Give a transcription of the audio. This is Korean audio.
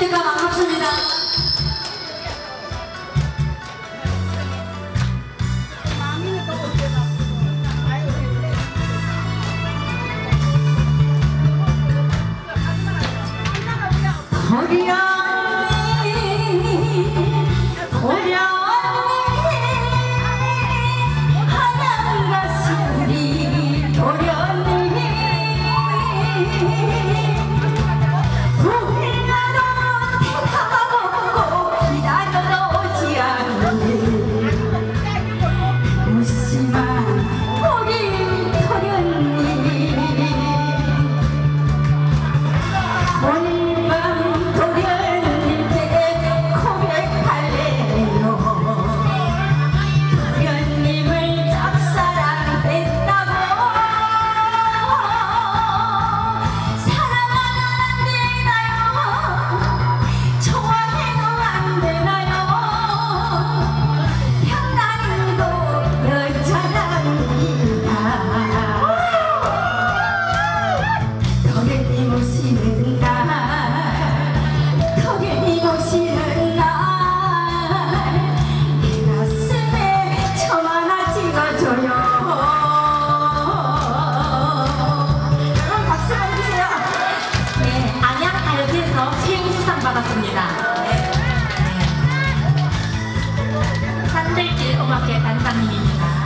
안녕하십니까 반갑습니다. 거기야 哇给也太像你